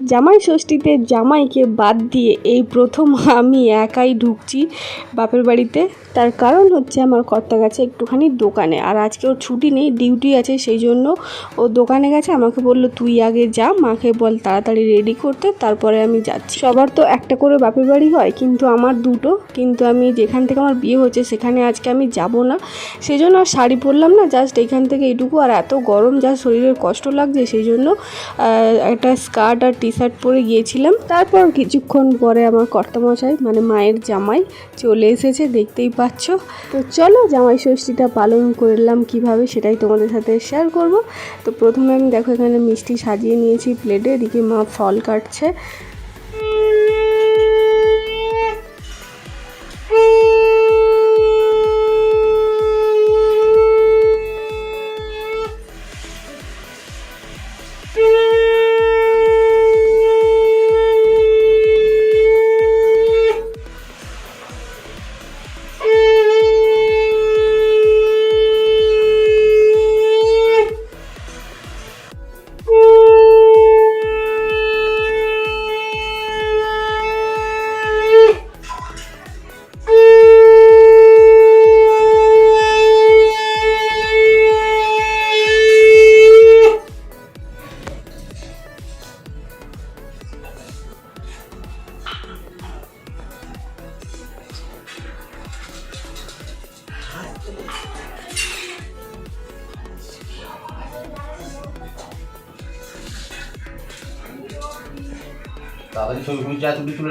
জামাই ষষ্ঠীতে জামাইকে বাদ দিয়ে এই প্রথম আমি একাই ঢুকছি বাপের বাড়িতে। তার কারণ হচ্ছে আমার কর্তা গেছে একটুখানি দোকানে। আর আজকে ওর ছুটি নেই, ডিউটি আছে সেই জন্য ও দোকানে গেছে। আমাকে বলল, তুই আগে যা, মাকে বল তাড়াতাড়ি রেডি করতে, তারপরে আমি যাচ্ছি। সবার তো একটা করে বাপের বাড়ি হয়, কিন্তু আমার দুটো। কিন্তু আমি যেখান থেকে আমার বিয়ে হচ্ছে সেখানে আজকে আমি যাব না। সেই জন্য আর শাড়ি পরলাম না জাস্ট এখান থেকে এইটুকু। আর এত গরম, যা শরীরের কষ্ট লাগছে, সেই জন্য একটা স্কার্ট আর টি শার্ট পরে গিয়েছিলাম। তারপর কিছুক্ষণ পরে আমার কর্তামশাই মানে মায়ের জামাই, চলে এসেছে, দেখতেই পাচ্ছ। তো চলো, জামাই ষষ্ঠীটা পালন করলাম কীভাবে সেটাই তোমাদের সাথে শেয়ার করব। তো প্রথমে আমি দেখো এখানে মিষ্টি সাজিয়ে নিয়েছি প্লেটে এদিকে মা ফল কাটছে।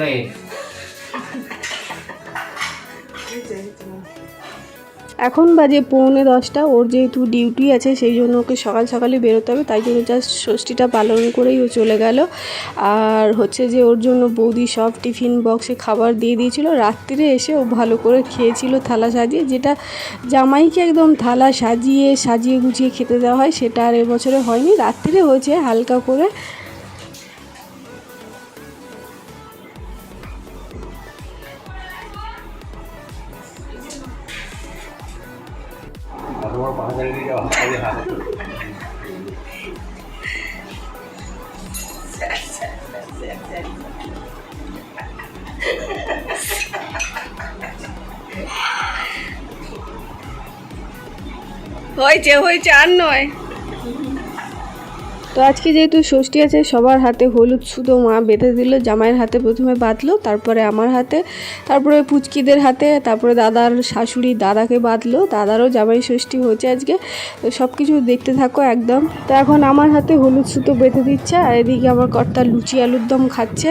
নেয় এখন বাজে পৌনে দশটা, ওর যেহেতু ডিউটি আছে, সেই জন্য ওকে সকাল সকালে বেরোতে হবে, তাই জন্য জাস্ট ষষ্ঠীটা পালন করেই ও চলে গেল। আর হচ্ছে যে ওর জন্য বৌদি সব টিফিন বক্সে খাবার দিয়ে দিয়েছিল, রাত্রিরে এসে ও ভালো করে খেয়েছিল থালা সাজিয়ে, যেটা জামাইকে একদম থালা সাজিয়ে সাজিয়ে গুছিয়ে খেতে দেওয়া হয়, সেটা আর এবছরে হয়নি, রাত্রিরে হয়েছে হালকা করে হয়েছে হয়েছে আর নয়। তো আজকে যেহেতু ষষ্ঠী আছে সবার হাতে হলুদ সুতো মা বেঁধে দিল জামাইয়ের হাতে প্রথমে বাঁধলো তারপরে আমার হাতে তারপরে পুচকিদের হাতে তারপরে দাদার শাশুড়ি দাদাকে বাঁধলো দাদারও জামাই ষষ্ঠী হয়েছে আজকে তো সব কিছু দেখতে থাকো একদম। তো এখন আমার হাতে হলুদ সুতো বেঁধে দিচ্ছে আর এদিকে আমার কর্তা লুচি আলুর দম খাচ্ছে।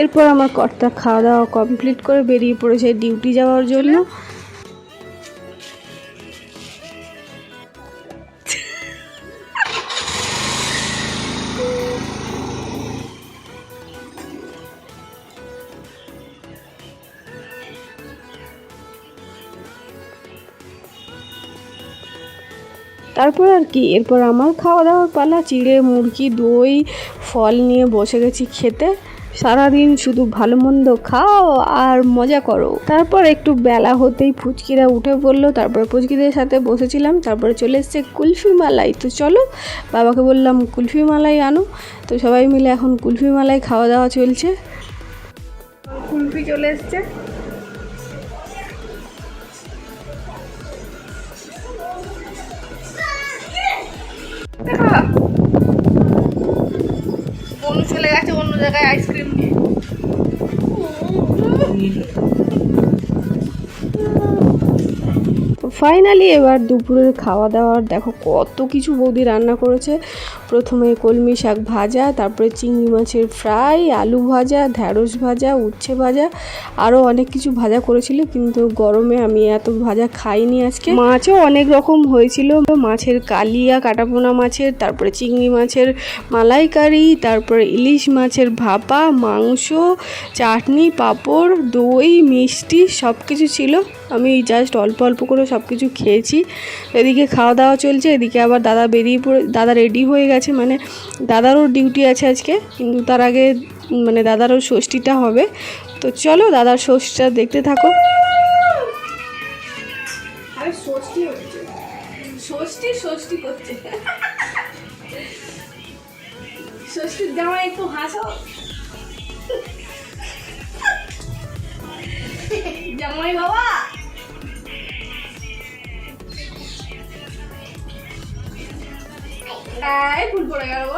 এরপর আমার কর্তা খাওয়া দাওয়া কমপ্লিট করে বেরিয়ে পড়েছে ডিউটি যাওয়ার জন্য। তারপর আর কি, এরপর আমার খাওয়া দাওয়ার পালা, চিড়ে, মুরগি, দই, ফল নিয়ে বসে গেছি খেতে। সারাদিন শুধু ভালো মন্দ খাও আর মজা করো। তারপর একটু বেলা হতেই ফুচকিরা উঠে পড়ল, তারপরে ফুচকিদের সাথে বসেছিলাম, তারপরে চলে এসছে কুলফি মালাই। তো চলো, বাবাকে বললাম, কুলফি মালাই আনো। তো সবাই মিলে এখন কুলফি মালাই খাওয়া দাওয়া চলছে। কুলফি চলে এসছে। বনু জায়গায় আইসক্রিম ফাইনালি এবার দুপুরের খাওয়া দাওয়ার দেখো কত কিছু বৌদি রান্না করেছে। প্রথমে কলমি শাক ভাজা, তারপরে চিংড়ি মাছের ফ্রাই, আলু ভাজা, ঢ্যাঁড়স ভাজা, উচ্ছে ভাজা আরও অনেক কিছু ভাজা করেছিল, কিন্তু গরমে আমি এত ভাজা খাইনি আজকে। মাছও অনেক রকম হয়েছিল, মাছের কালিয়া, কাটাপোনা মাছের, তারপরে চিংড়ি মাছের মালাইকারি, তারপরে ইলিশ মাছের ভাপা, মাংস, চাটনি, পাঁপড়, দই, মিষ্টি সব কিছু ছিল। আমি জাস্ট অল্প অল্প করে সব কিছু খেয়েছি। এদিকে খাওয়া দাওয়া চলছে, এদিকে আবার দাদা বেরিয়ে পড়ে, দাদা রেডি হয়ে গেছে। মানে দাদারও ডিউটি আছে আজকে, কিন্তু তার আগে মানে দাদারও ষষ্ঠীটা হবে। তো চলো দাদার ষষ্ঠীটা দেখতে থাকো। জামাই বাবা। এই ফুল পড়ে গেল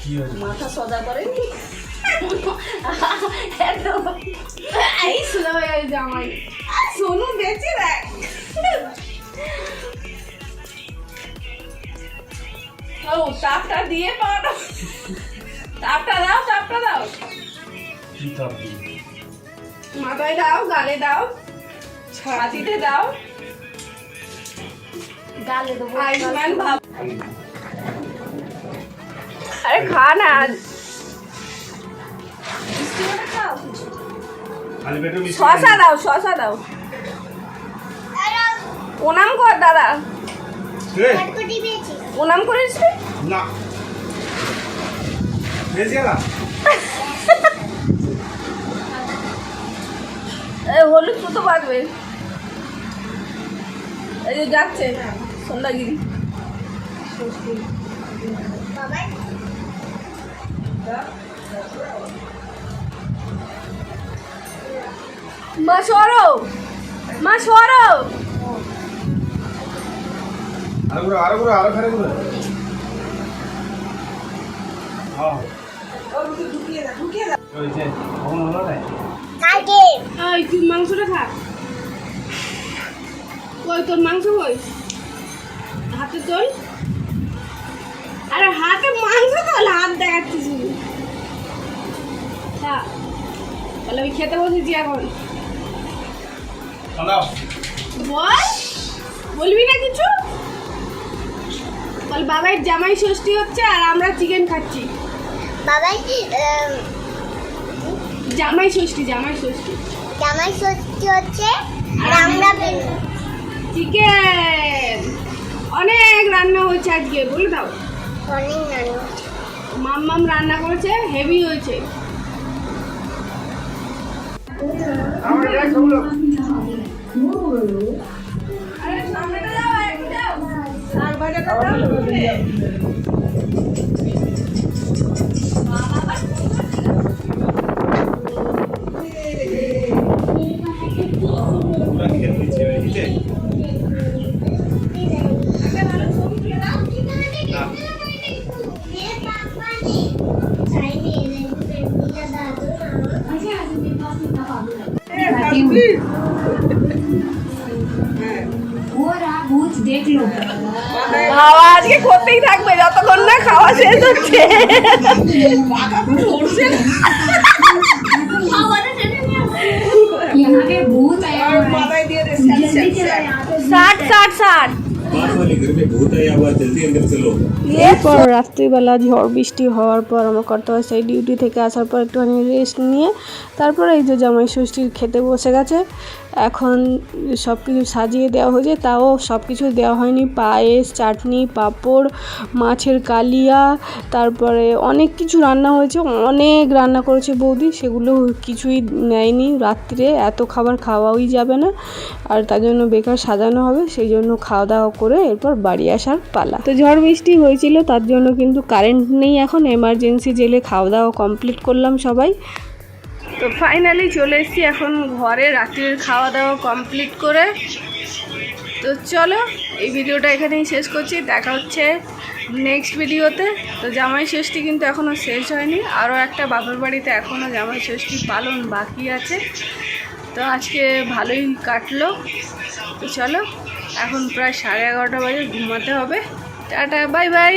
কি মাথা সদা একদম। এই সোজা হয়ে গেল জামাই। সোনু বেঁচে দেখ। ও তাপটা দিয়ে পাওয়াটা। তাপটা দাও তাপটা দাও। কি তাপ মাথায় দাও গালে দাও। ছাতিতে দাও। গালে দেবো। আয়ুষ্মান ভাব আরে খা না। শশা দাও শশা দাও। প্রণাম কর দাদা। প্রণাম করিস না? হলুদ কত বাজবে এই যে যাচ্ছে সন্ধ্যাগিরি। মা সরো। মা সরো। আরও ঘুরে আরও ঘুরে আরও খারে ঘুরে। হ্যাঁ। হয়েছে কখন হলো না কালকে। এই তুই মাংসটা খা। কই তোর মাংস কই? হাতে তোল আরে হাতে মাংস তোল হাত দেখাচ্ছিস শুধু। তাহলে আমি খেতে বসেছি এখন। বল বলবি না কিছু? বল বাবাই জামাই ষষ্ঠী হচ্ছে আর আমরা চিকেন খাচ্ছি। বাবাই জামাই ষষ্ঠী জামাই ষষ্ঠী। জামাই ষষ্ঠী হচ্ছে আর আমরা চিকেন অনেক রান্না হয়েছে আজকে বলে দাও। অনেক নানু মাম্মাম রান্না করেছে হেভি হয়েছে। আরে খাওয়া আজকে করতেই থাকবে যতক্ষণ না খাওয়া শেষ হচ্ছে यहाँ पे भूत आया हुआ है जल्दी चलो यहाँ पे ষাট ষাট ষাট पास वाले घर में भूत आया हुआ है, जल्दी अंदर चलो এরপর রাত্রিবেলা ঝড় বৃষ্টি হওয়ার পর আমার কর্তা সেই ডিউটি থেকে আসার পর একটুখানি রেস্ট নিয়ে তারপরে এই যে জামাই ষষ্ঠীর খেতে বসে গেছে এখন সব কিছু সাজিয়ে দেওয়া হয়েছে তাও সব কিছু দেওয়া হয়নি পায়েস চাটনি পাঁপড় মাছের কালিয়া তারপরে অনেক কিছু রান্না হয়েছে অনেক রান্না করেছে বৌদি সেগুলো কিছুই নেয়নি রাত্রে এত খাবার খাওয়াই যাবে না আর তার জন্য বেকার সাজানো হবে সেই জন্য খাওয়া দাওয়া করে এরপর বাড়ি আসার পালা। তো ঝড় বৃষ্টি হয়েছিল, তার জন্য কিন্তু কারেন্ট নেই এখন এমার্জেন্সি জেলে খাওয়া দাওয়া কমপ্লিট করলাম সবাই। তো ফাইনালি চলে এসেছি এখন ঘরে, রাত্রির খাওয়া দাওয়া কমপ্লিট করে। তো চলো, এই ভিডিওটা এখানেই শেষ করছি। দেখা হচ্ছে নেক্সট ভিডিওতে তো জামাই ষষ্ঠী কিন্তু এখনও শেষ হয়নি। আরও একটা বাপের বাড়িতে এখনও জামাই ষষ্ঠী পালন বাকি আছে। তো আজকে ভালোই কাটলো। তো চলো, এখন প্রায় সাড়ে এগারোটা বাজে, ঘুমাতে হবে। Tata bye bye